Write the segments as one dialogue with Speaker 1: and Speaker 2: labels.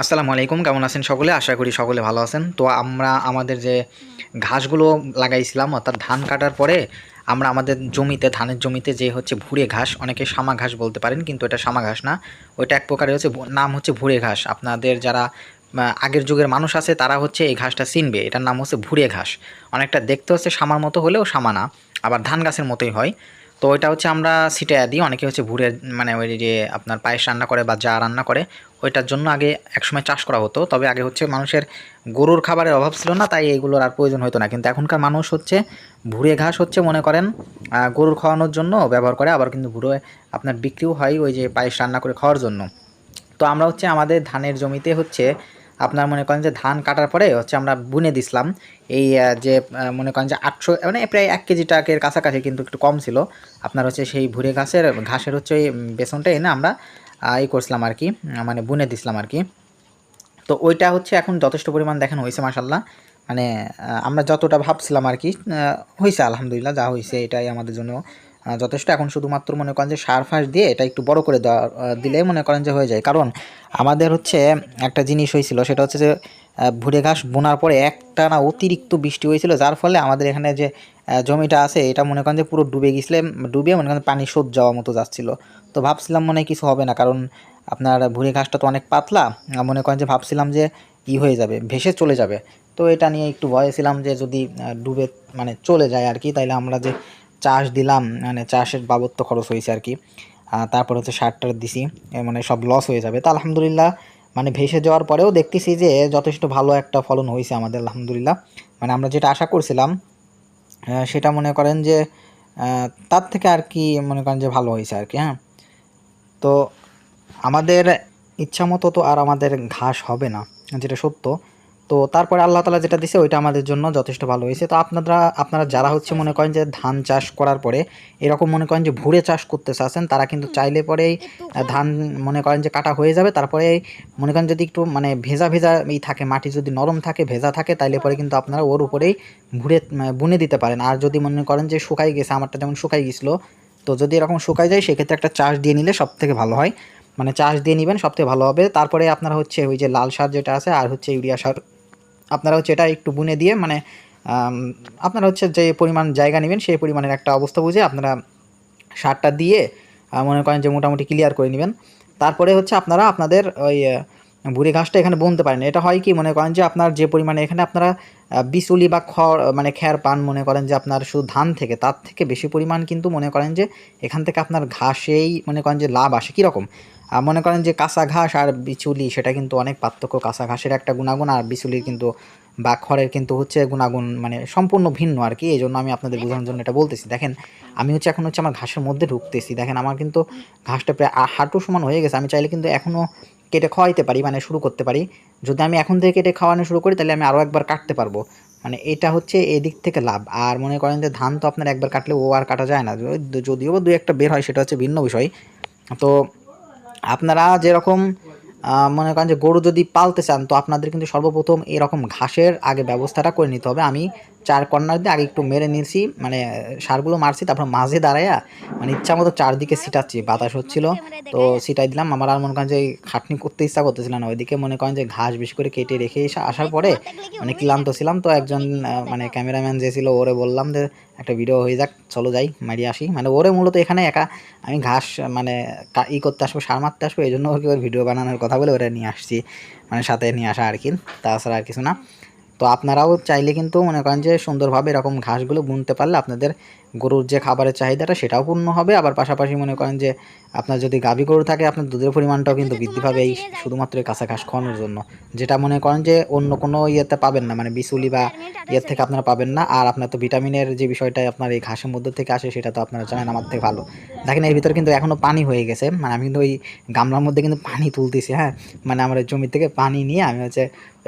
Speaker 1: আসসালামু আলাইকুম, কেমন আছেন সকলে? আশা করি সকলে ভালো আছেন। তো আমরা আমাদের যে ঘাসগুলো লাগাইছিলাম, অর্থাৎ ধান কাটার পরে আমরা আমাদের জমিতে, ধানের জমিতে যে হচ্ছে ভুরে ঘাস, অনেকে সামা ঘাস বলতে পারেন, কিন্তু এটা সামা ঘাস না। ওইটা এক প্রকারের হচ্ছে নাম হচ্ছে ভুরে ঘাস। আপনাদের যারা আগের যুগের মানুষ আছে, তারা হচ্ছে এই ঘাসটা চিনবে। এটার নাম হচ্ছে ভুরে ঘাস। অনেকটা দেখতে হচ্ছে সামার মতো হলেও সামা না, আবার ধান গাছের মতোই হয়। তো ওইটা হচ্ছে আমরা সিটে দিই। অনেকে হচ্ছে ভুরে মানে ওই যে আপনার পায়েস রান্না করে বা যা রান্না করে, ওইটার জন্য আগে একসময় চাষ করা হতো। তবে আগে হচ্ছে মানুষের গরুর খাবারের অভাব ছিল না, তাই এইগুলোর আর প্রয়োজন হতো না। কিন্তু এখনকার মানুষ হচ্ছে ভুরে ঘাস হচ্ছে মনে করেন গরুর খাওয়ানোর জন্য ব্যবহার করে, আবার কিন্তু ভুরে আপনার বিক্রিও হয় ওই যে পায়েস রান্না করে খাওয়ার জন্য। তো আমরা হচ্ছে আমাদের ধানের জমিতে হচ্ছে আপনার মনে করেন যে ধান কাটার পরে হচ্ছে আমরা বুনে দিছিলাম। এই যে মনে করেন যে আটশো মানে প্রায় এক কেজি টাকের কাছাকাছি কিন্তু একটু কম ছিল। আপনার হচ্ছে সেই ভুরে ঘাসের ঘাসের হচ্ছে ওই বেসনটা এনে আমরা ই করছিলাম আর কি মানে বুনে দিছিলাম আর কি। তো ওইটা হচ্ছে এখন যথেষ্ট পরিমাণ দেখেন হয়েছে মাসাল্লাহ মানে আমরা যতটা ভাবছিলাম আর কি হয়েছে আলহামদুলিল্লাহ, যা হয়েছে এটাই আমাদের জন্য যথেষ্ট। এখন শুধুমাত্র মনে করেন যে সার ফাঁস দিয়ে এটা একটু বড় করে দেওয়া দিলে মনে করেন যে হয়ে যায়। কারণ আমাদের হচ্ছে একটা জিনিস হয়েছিল, সেটা হচ্ছে যে ভুরে ঘাস বোনার পরে একটা না অতিরিক্ত বৃষ্টি হয়েছিল, যার ফলে আমাদের এখানে যে জমিটা আছে, এটা মনে করেন যে পুরো ডুবে গেছিলে ডুবে মনে করেন পানি শোধ যাওয়ার মতো যাচ্ছিল। তো ভাবছিলাম মনে কিছু হবে না, কারণ আপনার ভুঁড়ি ঘাসটা তো অনেক পাতলা মনে করেন যে ভাবছিলাম যে ই হয়ে যাবে, ভেসে চলে যাবে। তো এটা নিয়ে একটু ভয়ে ছিলাম যে যদি ডুবে মানে চলে যায় আর কি, তাইলে আমরা যে চাষ দিলাম মানে চাষের বাবদ তো খরচ হয়েছে আর কি। তারপর হচ্ছে সার টার দিছি মানে সব লস হয়ে যাবে। তো আলহামদুলিল্লাহ মানে ভেসে যাওয়ার পরেও দেখতেছি যে যথেষ্ট ভালো একটা ফলন হয়েছে আমাদের, আলহামদুলিল্লাহ। মানে আমরা যেটা আশা করছিলাম সেটা মনে করেন যে তার থেকে আর কি মনে করেন যে ভালো হয়েছে আর কি হ্যাঁ। তো আমাদের ইচ্ছা মতো তো আর আমাদের ঘাস হবে না, যেটা সত্য। তো তারপরে আল্লাহ তালা যেটা দিছে ওইটা আমাদের জন্য যথেষ্ট ভালো হয়েছে। তো আপনারা আপনারা যারা হচ্ছে মনে করেন যে ধান চাষ করার পরে এরকম মনে করেন যে ভুরে চাষ করতে চাচ্ছেন তারা কিন্তু চাইলে পরেই ধান মনে করেন যে কাটা হয়ে যাবে তারপরে মনে করেন যদি একটু মানে ভেজা ভেজা ই থাকে মাটি যদি নরম থাকে ভেজা থাকে তাইলে পরে কিন্তু আপনারা ওর উপরেই আহ, বুনে দিতে পারেন। আর যদি মনে করেন যে শুকাই গেছে আমারটা যেমন শুকাই গেছিল তো যদি এরকম শুকাই যায় সেক্ষেত্রে একটা চাষ দিয়ে নিলে সব থেকে ভালো হয়। মানে চাষ দিয়ে নেবেন সব থেকে ভালো হবে। তারপরে আপনারা হচ্ছে ওই যে লাল সার যেটা আছে আর হচ্ছে ইউরিয়া সার আপনারা হচ্ছে এটা একটু বুনে দিয়ে মানে আপনারা হচ্ছে যে পরিমাণ জায়গা নেবেন সেই পরিমাণের একটা অবস্থা বুঝে আপনারা সারটা দিয়ে মনে করেন যে মোটামুটি ক্লিয়ার করে নেবেন। তারপরে হচ্ছে আপনারা আপনাদের ওই ভুড়ি ঘাসটা এখানে বুনতে পারেন। এটা হয় কি, মনে করেন যে আপনার যে পরিমাণে এখানে আপনারা বিচুলি বা খড় মানে খ্যার পান, মনে করেন যে আপনার শুধু ধান থেকে, তার থেকে বেশি পরিমাণ কিন্তু মনে করেন যে এখান থেকে আপনার ঘাসেই মনে করেন যে লাভ আসে। কীরকম? মনে করেন যে কাঁচা ঘাস আর বিচুলি, সেটা কিন্তু অনেক পার্থক্য। কাঁচা ঘাসের একটা গুণাগুণ আর বিচুলির কিন্তু বা খড়ের কিন্তু হচ্ছে গুণাগুণ মানে সম্পূর্ণ ভিন্ন আর কি। এই জন্য আমি আপনাদের বোঝানোর জন্য এটা বলতেছি। দেখেন, আমি হচ্ছে এখন হচ্ছে আমার ঘাসের মধ্যে ঢুকতেছি। দেখেন, আমার কিন্তু ঘাসটা প্রায় হাঁটু সমান হয়ে গেছে। আমি চাইলে কিন্তু এখনও কেটে খাওয়াইতে পারি মানে শুরু করতে পারি। যদি আমি এখন থেকে কেটে খাওয়ানো শুরু করি, তাহলে আমি আরও একবার কাটতে পারব। মানে এটা হচ্ছে এদিক থেকে লাভ। আর মনে করেন যে ধান তো আপনার একবার কাটলে ও আর কাটা যায় না। যদি- যদিও দু একটা বের হয়, সেটা হচ্ছে ভিন্ন বিষয়। তো আপনারা যেরকম মনে করেন যে গরু যদি পালতে চান, তো আপনাদের কিন্তু সর্বপ্রথম এরকম ঘাসের আগে ব্যবস্থাটা করে নিতে হবে। আমি চার কর্নার দিয়ে আগে একটু মেরে নিয়েছি মানে সারগুলো মারছি, তারপর মাঝে দাঁড়ায়া মানে ইচ্ছা মতো চারদিকে ছিটাচ্ছি, বাতাস হচ্ছিল। তো ছিটাই দিলাম, আমার আর মনে করেন যে, খাটনি করতে ইচ্ছা করতেছিল না, ওইদিকে মনে করেন যে, ঘাস বেশি করে কেটে রেখে এসে আসার পরে মানে ক্লান্ত ছিলাম। তো একজন মানে ক্যামেরাম্যান যে ছিল, ওরে বললাম যে, একটা ভিডিও হয়ে যাক, চলো যাই, মারিয়ে আসি। মানে ওরে মূলত এখানে একা, আমি ঘাস মানে ই করতে আসব, সার মারতে আসব, এই জন্য ওর ভিডিও বানানোর কথা বলে ওরা নিয়ে আসছি মানে সাথে নিয়ে আসা আর কি, তাছাড়া আর কিছু না। তো আপনারাও চাইলে কিন্তু মনে করেন যে সুন্দরভাবে এরকম ঘাসগুলো বুনতে পারলে আপনাদের গরুর যে খাবারের চাহিদাটা সেটাও পূর্ণ হবে। আবার পাশাপাশি মনে করেন যে আপনার যদি গাভী গরু থাকে, আপনার দুধের পরিমাণটাও কিন্তু বৃদ্ধি পাবে এই শুধুমাত্র কাঁচা ঘাস খাওয়ানোর জন্য। যেটা মনে করেন যে অন্য কোনো ইয়েতে পাবেন না মানে বিচুলি বা ইয়ের থেকে আপনারা পাবেন না। আর আপনার তো ভিটামিনের যে বিষয়টা আপনার এই ঘাসের মধ্যে থেকে আসে, সেটা তো আপনারা জানেন আমার থেকে ভালো। দেখেন এর ভিতরে কিন্তু এখনও পানি হয়ে গেছে। মানে আমি কিন্তু ওই গামলার মধ্যে কিন্তু পানি তুলতেছি হ্যাঁ? মানে আমার জমি থেকে পানি নিয়ে আমি হচ্ছে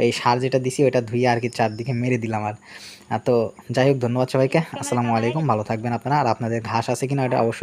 Speaker 1: এই সার যেটা দিছি ওইটা ধুয়ে আর কি চারদিকে মেরে দিলাম আর। তো যাই হোক ধন্যবাদ সবাইকে। আসসালামু আলাইকুম। ভালো থাকবেন আপনারা। আর আপনাদের ঘাস আছে কিনা এটা অবশ্যই